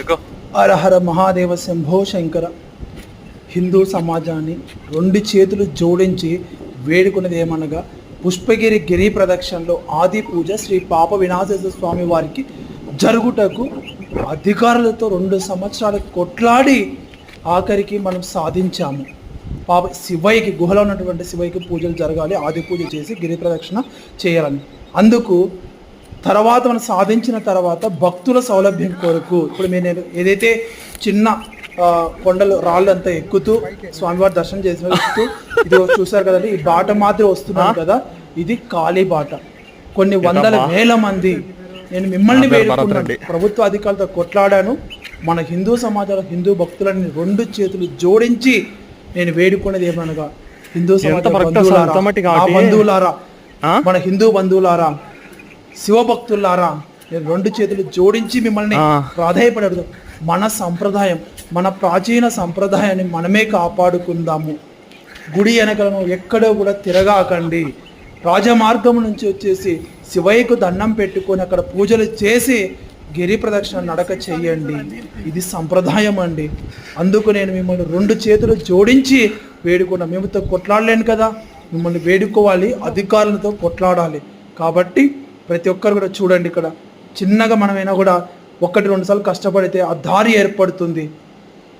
ఎక్కువ హరహర మహాదేవ శంభో శంకర. హిందూ సమాజాన్ని రెండు చేతులు జోడించి వేడుకున్నది ఏమనగా పుష్పగిరి గిరి ప్రదక్షిణలో ఆది పూజ శ్రీ పాప వినాశేశ్వర స్వామి వారికి జరుగుటకు అధికారులతో రెండు సంవత్సరాలు కొట్లాడి ఆఖరికి మనం సాధించాము. పాప శివయ్యకి గుహలో ఉన్నటువంటి శివయ్యకి పూజలు జరగాలి ఆది పూజ చేసి గిరి ప్రదక్షిణ చేయాలని. అందుకు తర్వాత మనం సాధించిన తర్వాత భక్తుల సౌలభ్యం కొరకు ఇప్పుడు మీరు నేను ఏదైతే చిన్న కొండలు రాళ్ళు అంతా ఎక్కుతూ స్వామివారి దర్శనం చేసిన ఇది చూసారు కదండి ఈ బాట మాత్రం వస్తున్నాను కదా ఇది ఖాళీ బాట. కొన్ని వందల వేల మంది. నేను మిమ్మల్ని నా పేరు భరత్ వేడుకున్నాను. రెడ్డి. ప్రభుత్వ అధికారులతో కొట్లాడాను. మన హిందూ సమాజంలో హిందూ భక్తులని రెండు చేతులు జోడించి నేను వేడుకున్నది ఏమనగా హిందూ సమాజ బంధువులారా? మన హిందూ బంధువులారా? శివభక్తులారా నేను రెండు చేతులు జోడించి మిమ్మల్ని. ప్రాధాయపడదు. మన సంప్రదాయం మన ప్రాచీన సంప్రదాయాన్ని మనమే కాపాడుకుందాము. గుడి వెనకలను ఎక్కడో కూడా తిరగాకండి. రాజమార్గం నుంచి వచ్చేసి శివయ్యకు దండం పెట్టుకొని అక్కడ పూజలు చేసి గిరి ప్రదక్షిణ నడక చెయ్యండి ఇది సంప్రదాయం అండి. అందుకు నేను మిమ్మల్ని రెండు చేతులు జోడించి వేడుకున్నా మేముతో కొట్లాడలేను కదా. మిమ్మల్ని వేడుకోవాలి అధికారులతో కొట్లాడాలి. కాబట్టి ప్రతి ఒక్కరు కూడా చూడండి ఇక్కడ. చిన్నగా మనమైనా కూడా ఒకటి రెండు సార్లు కష్టపడితే ఆ దారి ఏర్పడుతుంది.